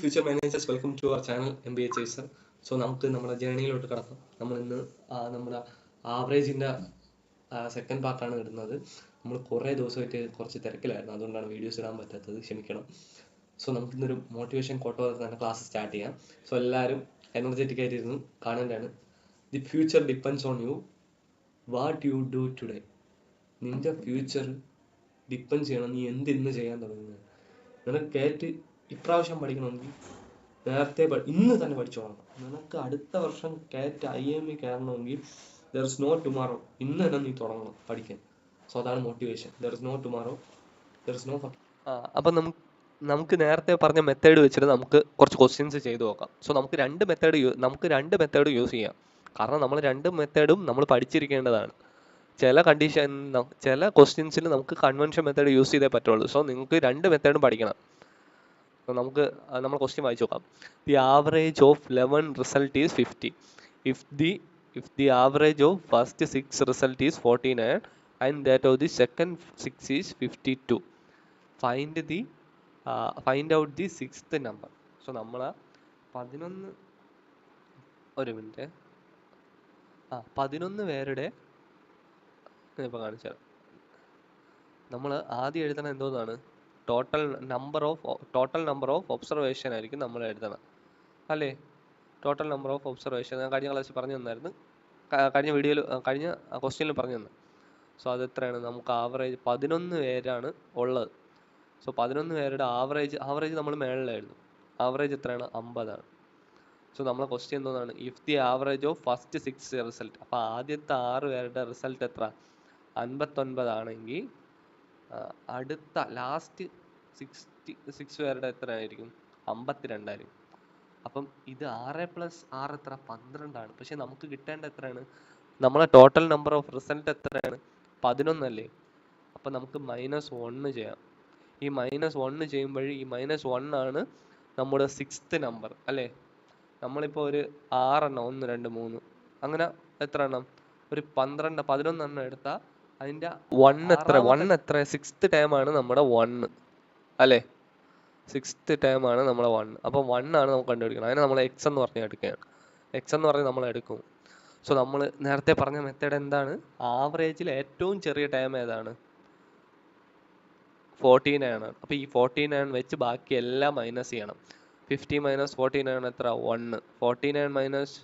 Future managers welcome to our channel M B A chaser so നമുക്ക് നമ്മുടെ ജേണിയിലോട്ട് കടക്കാം. നമ്മൾ ഇന്ന് നമ്മുടെ ആവറേജിന്റെ സെക്കൻഡ് പാർട്ടാണ് ഇടുന്നത്. നമ്മൾ കുറേ ദിവസമായിട്ട് കുറച്ച് തിരക്കിലായിരുന്നു. അതുകൊണ്ടാണ് വീഡിയോസ് ഇടാൻ പറ്റാത്തത്. ക്ഷമിക്കണം. സോ നമുക്ക് ഇന്നൊരു മോട്ടിവേഷൻ കോട്ടോ തന്നെ ക്ലാസ് സ്റ്റാർട്ട് ചെയ്യാം. സോ എല്ലാവരും എനർജറ്റിക് ആയിട്ടിരുന്ന് കാണേണ്ടതാണ്. The future depends on you what you do today നിന്റെ ഫ്യൂച്ചർ ഡിപ്പെൻഡ് ചെയ്യണം. നീ എന്ത് ഇന്ന് ചെയ്യാൻ തുടങ്ങുന്നത്? നിനക്ക് കയറ്റ് ഇപ്രാവശ്യം പഠിക്കണമെങ്കിൽ നേരത്തെ ഇന്ന് തന്നെ പഠിച്ചോളണം നിനക്ക് അടുത്ത വർഷം കയറ്റ് ഐ എം ഇ കയറണമെങ്കിൽ ദർ ഇസ് നോ ടുമാറോ ഇന്ന് തന്നെ നീ തുടങ്ങണം പഠിക്കാൻ. സോ അതാണ് motivation there is no tomorrow there is no അപ്പം നമുക്ക് നമുക്ക് നേരത്തെ പറഞ്ഞ മെത്തേഡ് വെച്ചിട്ട് നമുക്ക് കുറച്ച് ക്വസ്റ്റ്യൻസ് ചെയ്തു നോക്കാം. സോ നമുക്ക് രണ്ട് മെത്തേഡ് നമുക്ക് രണ്ട് മെത്തേഡ് യൂസ് ചെയ്യാം. കാരണം നമ്മൾ രണ്ട് മെത്തേഡും നമ്മൾ പഠിച്ചിരിക്കേണ്ടതാണ്. ചില കണ്ടീഷൻ ചില ക്വസ്റ്റ്യൻസിൽ നമുക്ക് കൺവെൻഷൻ മെത്തേഡ് യൂസ് ചെയ്തേ പറ്റുള്ളൂ. സോ നിങ്ങൾക്ക് രണ്ട് മെത്തേഡും പഠിക്കണം. നമുക്ക് നമ്മൾ ക്വസ്റ്റ്യൻ വായിച്ചു നോക്കാം. The average of eleven result is fifty if the if the average of first six result is forty nine and that of the second six is fifty to find the find out the sixth number so നമ്മൾ പതിനൊന്ന് ഒരു minute ആ പതിനൊന്ന് പേരുടെ ഇപ്പോൾ കാണിച്ചു തരാം. നമ്മൾ ആദ്യം എഴുതണം എന്തോന്നാണ്? Total number of total number of observation ആയിരിക്കും നമ്മൾ എഴുതണം. അല്ലേ? ടോട്ടൽ നമ്പർ ഓഫ് ഒബ്സർവേഷൻ ഞാൻ കഴിഞ്ഞ ക്ലാസ്സിൽ പറഞ്ഞു തന്നായിരുന്നു. കഴിഞ്ഞ വീഡിയോയിൽ കഴിഞ്ഞ ക്വസ്റ്റ്യനിൽ പറഞ്ഞു തന്നെ. സോ അത് എത്രയാണ്? നമുക്ക് ആവറേജ് പതിനൊന്ന് പേരാണ് ഉള്ളത്. സോ പതിനൊന്ന് പേരുടെ ആവറേജ് ആവറേജ് നമ്മൾ മേളിലായിരുന്നു ആവറേജ് എത്രയാണ്? അമ്പതാണ്. സോ നമ്മളെ ക്വസ്റ്റ്യൻ എന്തോന്നാണ്? If the average of first six result അപ്പോൾ ആദ്യത്തെ ആറ് പേരുടെ റിസൾട്ട് എത്ര? അൻപത്തൊൻപതാണെങ്കിൽ അടുത്ത ലാസ്റ്റ് സിക്സ്റ്റി സിക്സ് പേരുടെ എത്ര ആയിരിക്കും? അമ്പത്തിരണ്ടായിരിക്കും അപ്പം ഇത് ആറ് പ്ലസ് ആറ് എത്ര? പന്ത്രണ്ടാണ്. പക്ഷെ നമുക്ക് കിട്ടേണ്ട എത്രയാണ്? നമ്മളെ ടോട്ടൽ നമ്പർ ഓഫ് റിസൾട്ട് എത്രയാണ്? പതിനൊന്നല്ലേ അപ്പം നമുക്ക് മൈനസ് വണ്ണ് ചെയ്യാം. ഈ മൈനസ് വണ്ണ് ചെയ്യുമ്പോൾ ഈ മൈനസ് വണ്ണാണ് നമ്മുടെ സിക്സ്ത് നമ്പർ അല്ലേ? നമ്മളിപ്പോൾ ഒരു ആറെണ്ണം ഒന്ന് രണ്ട് മൂന്ന്. അങ്ങനെ എത്ര എണ്ണം? ഒരു പന്ത്രണ്ട് പതിനൊന്നെണ്ണം എടുത്താൽ അതിന്റെ വൺ എത്ര? വൺ എത്ര? സിക്സ്ത് ആണ് നമ്മുടെ വൺ അല്ലേ? സിക്സ്ത് ആണ് നമ്മുടെ വൺ അപ്പോൾ വൺ ആണ് നമുക്ക് കണ്ടുപിടിക്കണം. അതിനെ നമ്മൾ എക്സ് എന്ന് പറഞ്ഞ് എടുക്കുകയാണ്. എക്സ് എന്ന് പറഞ്ഞ് നമ്മൾ എടുക്കും. സോ നമ്മൾ നേരത്തെ പറഞ്ഞ മെത്തേഡ് എന്താണ്? ആവറേജിൽ ഏറ്റവും ചെറിയ ടൈം ഏതാണ്? ഫോർട്ടി നയൻ ആണ്. അപ്പോൾ ഈ ഫോർട്ടി നയൻ വെച്ച് ബാക്കി എല്ലാം മൈനസ് ചെയ്യണം. ഫിഫ്റ്റി മൈനസ് ഫോർട്ടി നയൻ എത്ര? One forty nine minus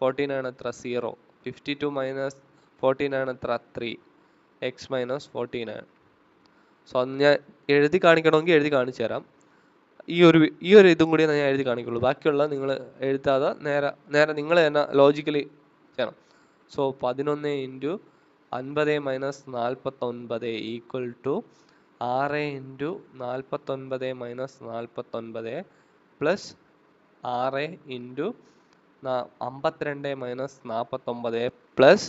forty nine എത്ര? Zero fifty two minus forty nine എത്ര? Three X minus forty nine so അത് ഞാൻ എഴുതി കാണിക്കണമെങ്കിൽ എഴുതി കാണിച്ചു തരാം. ഈ ഒരു ഈ ഒരു ഇതും കൂടി ഞാൻ എഴുതി കാണിക്കുള്ളൂ. ബാക്കിയുള്ള നിങ്ങൾ എഴുതാതെ നേരെ നേരെ നിങ്ങൾ തന്നെ ലോജിക്കലി ചെയ്യണം. സോ പതിനൊന്ന് ഇന്റു അൻപത് മൈനസ് നാൽപ്പത്തൊൻപത് ഈക്വൽ ടു ആറ് ഇന്റു നാൽപ്പത്തൊൻപത് മൈനസ് നാൽപ്പത്തൊൻപത് പ്ലസ് ആറ് ഇന്റു അമ്പത്തിരണ്ട് മൈനസ് നാൽപ്പത്തൊമ്പത് പ്ലസ്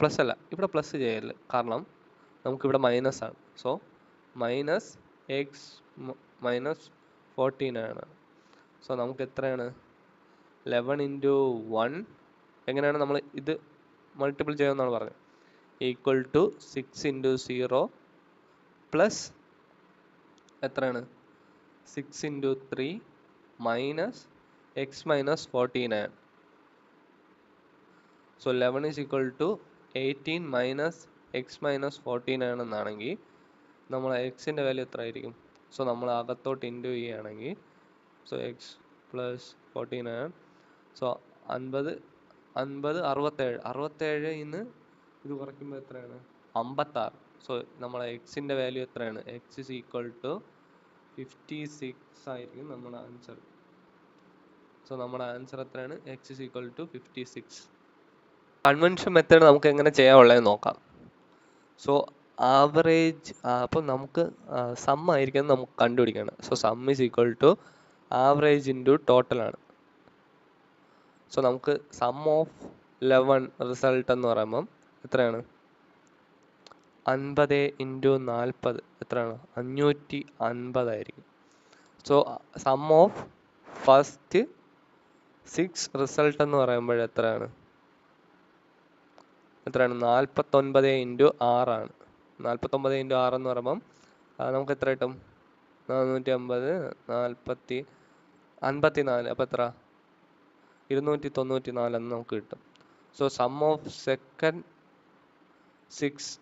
പ്ലസ് അല്ല ഇവിടെ പ്ലസ് ചെയ്യല്ല കാരണം നമുക്കിവിടെ മൈനസ് ആണ്. So minus X minus fourteen ആണ്. സോ നമുക്ക് എത്രയാണ്? ലെവൻ ഇന്റു വൺ എങ്ങനെയാണ് നമ്മൾ ഇത് മൾട്ടിപ്പിൾ ചെയ്യുമെന്നാണ് പറഞ്ഞത്. Equal to six into zero plus എത്രയാണ്? Six into three minus X minus fourteen ആണ്. So eleven is equal to eighteen minus X minus fourteen ആണെന്നാണെങ്കിൽ നമ്മൾ എക്സിന്റെ വാല്യൂ എത്ര ആയിരിക്കും സോ നമ്മൾ അകത്തോട്ട് ഇന്റു ചെയ്യുകയാണെങ്കിൽ സോ എക്സ് പ്ലസ് ഫോർട്ടീൻ ആണ്. സോ അൻപത് അൻപത് അറുപത്തേഴ്. അറുപത്തേഴ് ഇന്ന് ഇത് കുറയ്ക്കുമ്പോൾ എത്രയാണ്? അമ്പത്താറ്. സോ നമ്മളെ എക്സിന്റെ വാല്യൂ എത്രയാണ്? X is equal to fifty six ആയിരിക്കും നമ്മുടെ ആൻസർ സോ നമ്മുടെ ആൻസർ എത്രയാണ്? X is equal to fifty six convention method നമുക്ക് എങ്ങനെ ചെയ്യാനുള്ളതെന്ന് നോക്കാം. സോ ആവറേജ് അപ്പോൾ നമുക്ക് സം ആയിരിക്കും നമുക്ക് കണ്ടുപിടിക്കണം. So sum is equal to average into total ആണ്. സോ നമുക്ക് സം ഓഫ് ലെവൻ റിസൾട്ട് എന്ന് പറയുമ്പം എത്രയാണ്? അൻപത് ഇന്റു നാൽപ്പത് എത്രയാണ്? അഞ്ഞൂറ്റി അൻപതായിരിക്കും so sum of first six result എന്ന് പറയുമ്പോൾ എത്രയാണ്? എത്രയാണ്? നാൽപ്പത്തൊൻപത് ഇന്റു ആറാണ്. നാൽപ്പത്തൊമ്പത് ഇന്റു ആറ് എന്ന് പറയുമ്പം നമുക്ക് എത്ര കിട്ടും? നാനൂറ്റി അമ്പത് നാൽപ്പത്തി അൻപത്തി നാല് അപ്പം എത്ര? ഇരുന്നൂറ്റി തൊണ്ണൂറ്റി നാലെന്ന് നമുക്ക് കിട്ടും. So sum of second six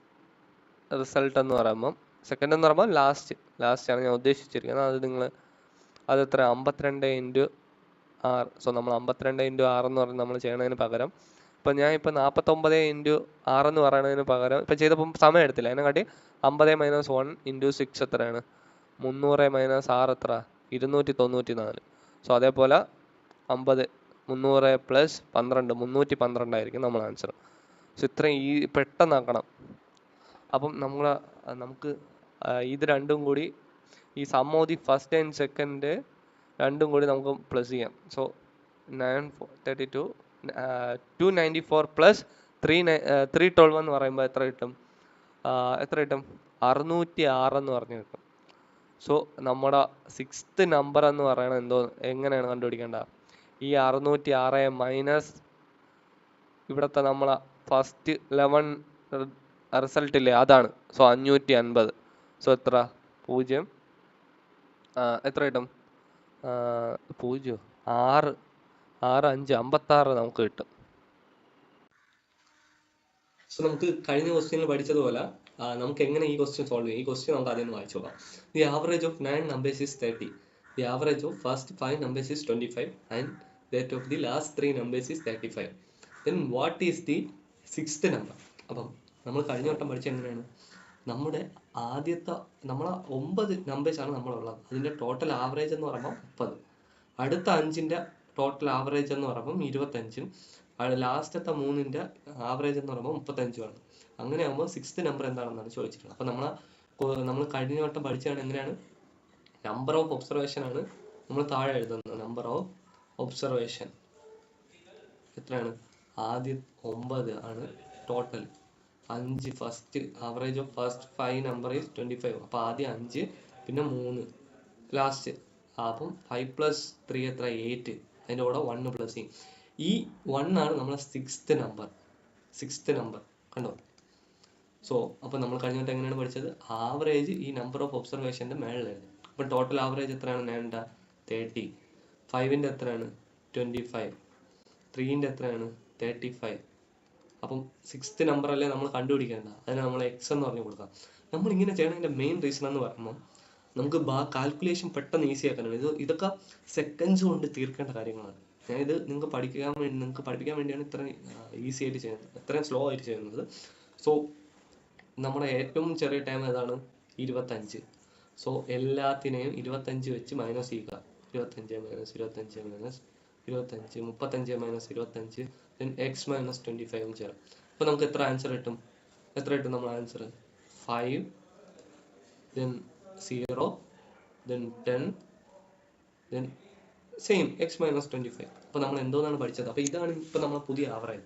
result എന്ന് പറയുമ്പം സെക്കൻഡ് എന്ന് പറയുമ്പോൾ ലാസ്റ്റ് ലാസ്റ്റ് ആണ് ഞാൻ ഉദ്ദേശിച്ചിരിക്കുന്നത്. അത് നിങ്ങൾ അത് എത്ര? അമ്പത്തിരണ്ട് ഇന്റു ആറ്. സോ നമ്മൾ അമ്പത്തിരണ്ട് ഇന്റു ആറ് എന്ന് പറഞ്ഞ് നമ്മൾ ചെയ്യണതിന് പകരം ഇപ്പം ഞാൻ ഇപ്പം നാൽപ്പത്തൊമ്പത് ഇന്റു ആറ് എന്ന് പറയുന്നതിന് പകരം ഇപ്പം ചെയ്തപ്പം സമയം എടുത്തില്ല അതിനെക്കാട്ടി അമ്പത് മൈനസ് വൺ ഇന്റു സിക്സ് എത്രയാണ്? മുന്നൂറ് മൈനസ് ആറ് എത്ര? ഇരുന്നൂറ്റി തൊണ്ണൂറ്റി നാല് സോ അതേപോലെ അമ്പത് മുന്നൂറ് പ്ലസ് പന്ത്രണ്ട് മുന്നൂറ്റി പന്ത്രണ്ടായിരിക്കും നമ്മൾ ആൻസർ സോ ഇത്രയും ഈ പെട്ടെന്നാക്കണം. അപ്പം നമ്മൾ നമുക്ക് ഇത് രണ്ടും കൂടി ഈ sum of the first and second രണ്ടും കൂടി നമുക്ക് പ്ലസ് ചെയ്യാം. So nine thirty two two ninety four plus three three twelve എന്ന് പറയുമ്പോൾ എത്ര കിട്ടും? എത്ര കിട്ടും? അറുന്നൂറ്റി ആറ് എന്ന് പറഞ്ഞ് കിട്ടും. സോ നമ്മുടെ സിക്സ്ത് നമ്പർ എന്ന് പറയുന്നത് എന്തോ എങ്ങനെയാണ് കണ്ടുപിടിക്കേണ്ട? ഈ അറുന്നൂറ്റി ആറ് മൈനസ് ഇവിടുത്തെ നമ്മളെ ഫസ്റ്റ് ലെവൻ റിസൾട്ട് ഇല്ലേ അതാണ്. സോ അഞ്ഞൂറ്റി അൻപത് സോ എത്ര? പൂജ്യം. എത്ര കിട്ടും? പൂജ്യം? ആറ്. ആറ് അഞ്ച് അമ്പത്താറ് നമുക്ക് കിട്ടും. സോ നമുക്ക് കഴിഞ്ഞ ക്വസ്റ്റ്യനിൽ പഠിച്ചതുപോലെ നമുക്ക് എങ്ങനെ ഈ ക്വസ്റ്റ്യൻ സോൾവ് ചെയ്യും? ഈ ക്വസ്റ്റ്യൻ നമുക്ക് ആദ്യം വായിച്ചു നോക്കാം. The average of nine numbers is thirty the average of first five numbers is twenty five and that of the last three numbers is thirty five then what is the sixth number അപ്പം നമ്മൾ കഴിഞ്ഞ വട്ടം പഠിച്ച എങ്ങനെയാണ്? നമ്മുടെ ആദ്യത്തെ നമ്മളെ ഒമ്പത് നമ്പേഴ്സ് ആണ് നമ്മളുള്ളത്. അതിന്റെ ടോട്ടൽ ആവറേജ് എന്ന് പറയുമ്പോൾ മുപ്പത്. അടുത്ത അഞ്ചിന്റെ ടോട്ടൽ ആവറേജ് എന്ന് പറയുമ്പോൾ ഇരുപത്തഞ്ചും ലാസ്റ്റത്തെ മൂന്നിന്റെ ആവറേജ് എന്ന് പറയുമ്പോൾ മുപ്പത്തഞ്ചുമാണ്. അങ്ങനെ ആകുമ്പോൾ സിക്സ്ത് നമ്പർ എന്താണെന്നാണ് ചോദിച്ചിട്ടുള്ളത്. അപ്പോൾ നമ്മൾ നമ്മൾ കഴിഞ്ഞ വട്ടം പഠിച്ചതാണ് എങ്ങനെയാണ്? നമ്പർ ഓഫ് ഒബ്സർവേഷൻ ആണ് നമ്മൾ താഴെ എഴുതുന്നത്. നമ്പർ ഓഫ് ഒബ്സർവേഷൻ എത്രയാണ്? ആദ്യം ഒമ്പത് ആണ് ടോട്ടൽ അഞ്ച് first average of first five number is twenty five അപ്പോൾ ആദ്യം അഞ്ച് പിന്നെ മൂന്ന്. ലാസ്റ്റ് അപ്പം ഫൈവ് പ്ലസ് ത്രീ എത്ര? എയ്റ്റ് അതിന്റെ കൂടെ വണ്ണ് പ്ലസ് ചെയ്യും. ഈ വൺ ആണ് നമ്മളെ സിക്സ്ത് നമ്പർ സിക്സ്ത് നമ്പർ കണ്ടോ? സോ അപ്പോൾ നമ്മൾ കഴിഞ്ഞ വട്ടം എങ്ങനെയാണ് പഠിച്ചത്? ആവറേജ് ഈ നമ്പർ ഓഫ് ഒബ്സർവേഷന്റെ മേളിലായിരുന്നു. അപ്പം ടോട്ടൽ ആവറേജ് എത്രയാണ്? വേണ്ട തേർട്ടി ഫൈവിന്റെ എത്രയാണ്? ട്വന്റി ഫൈവ് ത്രീന്റെ എത്രയാണ്? തേർട്ടി ഫൈവ് അപ്പം സിക്സ്ത് നമ്പർ അല്ലേ നമ്മൾ കണ്ടുപിടിക്കേണ്ട അതിന് നമ്മൾ എക്സ് എന്ന് പറഞ്ഞു കൊടുക്കാം. നമ്മൾ ഇങ്ങനെ ചെയ്യണതിന്റെ മെയിൻ റീസൺ എന്ന് പറയുമ്പോൾ നമുക്ക് ബാ കാൽക്കുലേഷൻ പെട്ടെന്ന് ഈസി ആക്കാനാണ്. ഇത് ഇതൊക്കെ സെക്കൻഡ്സ് കൊണ്ട് തീർക്കേണ്ട കാര്യങ്ങളാണ്. ഞാൻ ഇത് നിങ്ങൾക്ക് പഠിക്കാൻ വേണ്ടി നിങ്ങൾക്ക് പഠിപ്പിക്കാൻ വേണ്ടിയാണ് ഇത്രയും ഈസി ആയിട്ട് ചെയ്യുന്നത്. ഇത്രയും സ്ലോ ആയിട്ട് ചെയ്യുന്നത്. സോ നമ്മുടെ ഏറ്റവും ചെറിയ ടൈം ഏതാണ്? ഇരുപത്തഞ്ച്. സോ എല്ലാത്തിനെയും ഇരുപത്തഞ്ച് വെച്ച് മൈനസ് ചെയ്യുക. ഇരുപത്തഞ്ച് മൈനസ് ഇരുപത്തഞ്ച് മൈനസ് ഇരുപത്തഞ്ച് മുപ്പത്തഞ്ച് മൈനസ് ഇരുപത്തഞ്ച് ദെൻ എക്സ് മൈനസ് ട്വന്റി ഫൈവും ചേരാം. അപ്പോൾ നമുക്ക് എത്ര ആൻസർ കിട്ടും? എത്ര കിട്ടും നമ്മൾ answer five then zero then ten then same X minus twenty five അപ്പോൾ നമ്മൾ എന്തോന്നാണ് പഠിച്ചത്? അപ്പോൾ ഇതാണ് ഇപ്പോൾ നമ്മൾ പുതിയ ആവറേജ്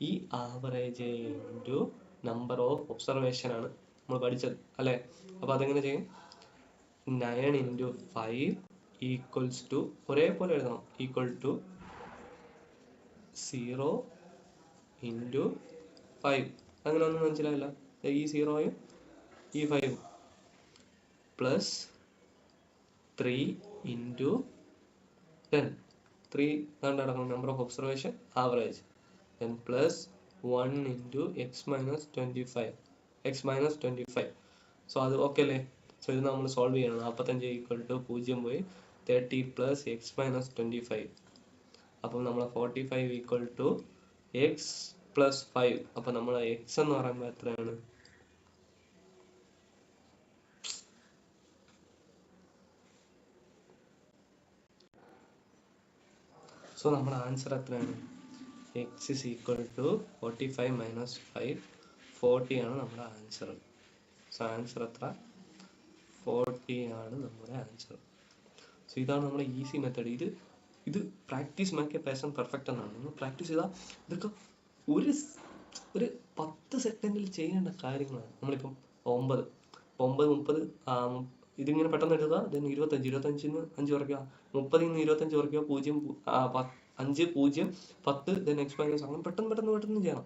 ഈ average into number of observation ആണ് നമ്മൾ പഠിച്ചത് അല്ലേ? അപ്പോൾ അതെങ്ങനെ ചെയ്യും? Nine into five equals to ഒരേപോലെ എഴുതണം. Equal to zero into five അങ്ങനെ ഒന്നും മനസ്സിലായില്ല. ഈ സീറോയും ഈ ഫൈവും plus three into ten three നടക്കണം number of observation average then plus one into X minus twenty five X minus twenty five so അത് ഓക്കെ അല്ലേ? സോ ഇത് നമ്മൾ സോൾവ് ചെയ്യണം. നാൽപ്പത്തഞ്ച് ഈക്വൽ ടു പൂജ്യം പോയി thirty plus X minus twenty five അപ്പം നമ്മൾ forty five equal to X plus five അപ്പം നമ്മൾ എക്സ് എന്ന് പറയുമ്പോൾ എത്രയാണ്? സോ നമ്മുടെ ആൻസർ എത്രയാണ്? X is equal to forty five minus five forty ആണ് നമ്മുടെ ആൻസർ സോ ആൻസർ എത്ര? ഫോർട്ടി ആണ് നമ്മുടെ ആൻസർ സോ ഇതാണ് നമ്മുടെ ഈസി മെത്തേഡ് ഇത് ഇത് practice make a person perfect എന്നാണ്. നിങ്ങൾ പ്രാക്ടീസ് ചെയ്താൽ ഇതൊക്കെ ഒരു ഒരു പത്ത് സെക്കൻഡിൽ ചെയ്യേണ്ട കാര്യങ്ങളാണ്. നമ്മളിപ്പം ഒമ്പത്. ഒമ്പത് മുപ്പത് ഇതിങ്ങനെ പെട്ടെന്ന് എഴുതുക ദെൻ ഇരുപത്തഞ്ച് ഇരുപത്തഞ്ചിന് അഞ്ച് കുറയ്ക്കുക മുപ്പതിൽ നിന്ന് ഇരുപത്തഞ്ച് കുറയ്ക്കുക പൂജ്യം അഞ്ച് പൂജ്യം പത്ത് ദെൻ എക്സ് മൈനസ് അങ്ങനെ പെട്ടെന്ന് പെട്ടെന്ന് പെട്ടെന്ന് ചെയ്യണം.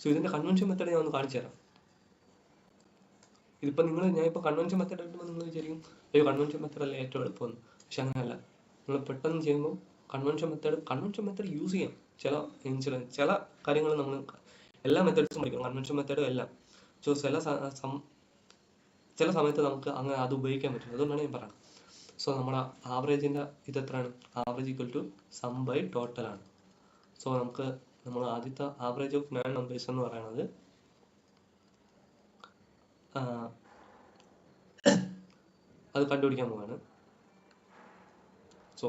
സോ ഇതിന്റെ കൺവെൻഷൻ മെത്തേഡ് ഞാൻ ഒന്ന് കാണിച്ചു തരാം. ഇതിപ്പോൾ നിങ്ങൾ ഞാൻ ഇപ്പോൾ കൺവെൻഷൻ മെത്തേഡ് എടുക്കുമ്പോൾ നിങ്ങൾ വിചാരിക്കും അയ്യോ കൺവെൻഷൻ മെത്തേഡ് അല്ലേ ഏറ്റവും എളുപ്പമെന്ന് പക്ഷെ അങ്ങനെയല്ല. നിങ്ങൾ പെട്ടെന്ന് ചെയ്യുമ്പോൾ convention method convention method use ചെയ്യാം. ചില ഇൻഷുറൻസ് ചില കാര്യങ്ങൾ നമ്മൾ എല്ലാ മെത്തേഡ്സും പഠിക്കണം. കൺവെൻഷൻ മെത്തേഡും എല്ലാം. സോ ചില ചില സമയത്ത് നമുക്ക് അങ്ങനെ അത് ഉപയോഗിക്കാൻ പറ്റില്ല അതുകൊണ്ടാണ് ഞാൻ പറയുന്നത് സോ നമ്മുടെ ആവറേജിന്റെ ഇത് എത്രയാണ്? Average equal to sum by total ആണ്. സോ നമുക്ക് നമ്മൾ ആദ്യത്തെ ആവറേജ് ഓഫ് നയൻ നമ്പേഴ്സ് എന്ന് പറയുന്നത് അത് കണ്ടുപിടിക്കാൻ പോവാണ്. സോ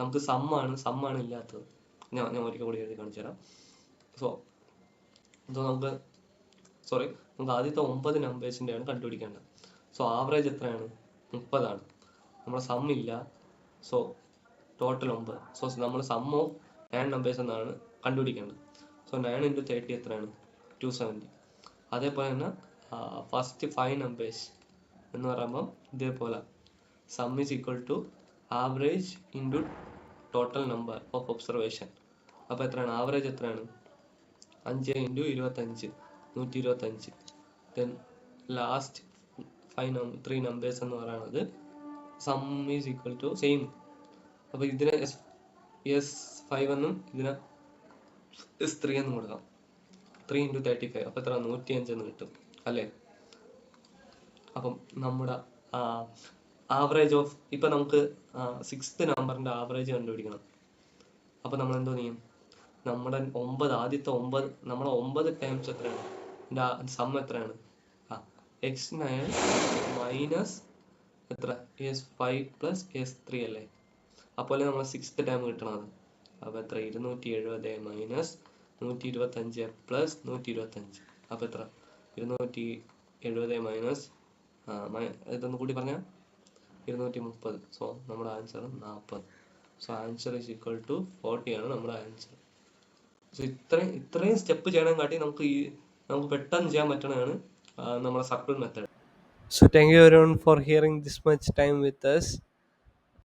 നമുക്ക് സമ്മാണ് സമ്മാണ് ഇല്ലാത്തത്. ഞാൻ ഞാൻ ഒരിക്കൽ കൂടി എഴുതി കാണിച്ചു തരാം സോ സോ നമുക്ക് സോറി നമുക്ക് ആദ്യത്തെ ഒമ്പത് നമ്പേഴ്സിന്റെയാണ് കണ്ടുപിടിക്കേണ്ടത്. സോ ആവറേജ് എത്രയാണ്? മുപ്പതാണ്. നമ്മുടെ സം ഇല്ല. സോ ടോട്ടൽ ഒമ്പത്. സോ നമ്മൾ സം ഓഫ് നയൻ നമ്പേഴ്സ് എന്നാണ് കണ്ടുപിടിക്കേണ്ടത്. സോ നയൻ ഇന്റു തേർട്ടി എത്രയാണ്? ടു സെവന്റി അതേപോലെ തന്നെ ഫസ്റ്റ് ഫൈവ് നമ്പേഴ്സ് എന്ന് പറയുമ്പം ഇതേപോലെ. Sum is equal to average into total number of observation അപ്പോൾ എത്രയാണ്? ആവറേജ് എത്രയാണ്? അഞ്ച് ഇന്റു ഇരുപത്തഞ്ച്. നൂറ്റി ഇരുപത്തഞ്ച് ദെൻ ലാസ്റ്റ് ഫൈവ് നം ത്രീ നമ്പേഴ്സ് എന്ന് പറയുന്നത് sum is equal to same അപ്പോൾ ഇതിനെ എസ് എസ് ഫൈവ് എന്നും ഇതിനെ എസ് ത്രീ എന്നും കൊടുക്കാം. ത്രീ ഇന്റു തേർട്ടി ഫൈവ് അപ്പോൾ എത്ര? നൂറ്റി അഞ്ചെന്ന് കിട്ടും. അല്ലേ? അപ്പം നമ്മുടെ ആവറേജ് ഓഫ് ഇപ്പം നമുക്ക് സിക്സ്ത് നമ്പറിന്റെ ആവറേജ് കണ്ടുപിടിക്കണം. അപ്പോൾ നമ്മൾ എന്തോ ചെയ്യും? നമ്മുടെ ഒമ്പത് ആദ്യത്തെ ഒമ്പത് നമ്മുടെ ഒമ്പത് ടൈംസ് എത്രയാണ്? എന്റെ സം എത്രയാണ്? ആ എക്സ് നയൻ മൈനസ് എത്ര? S five plus S three അല്ലേ? അപ്പോൾ നമ്മൾ സിക്സ്ത് ടൈം കിട്ടണത്? അപ്പോൾ എത്ര? ഇരുന്നൂറ്റി എഴുപത് മൈനസ് നൂറ്റി ഇരുപത്തഞ്ച് പ്ലസ് നൂറ്റി ഇരുപത്തഞ്ച് അപ്പോൾ എത്ര? ഇരുന്നൂറ്റി എഴുപത് മൈനസ് ഇതൊന്നും കൂടി പറഞ്ഞാൽ ഇരുന്നൂറ്റി മുപ്പത് സോ നമ്മുടെ ആൻസർ നാൽപ്പത് so answer is equal to forty ആണ് നമ്മുടെ ആൻസർ സോ ഇത്രയും ഇത്രയും സ്റ്റെപ്പ് ചെയ്യണം കാട്ടി നമുക്ക് ഈ നമുക്ക് പെട്ടെന്ന് ചെയ്യാൻ പറ്റുന്നതാണ് നമ്മുടെ circle method so thank you for hearing this much time with us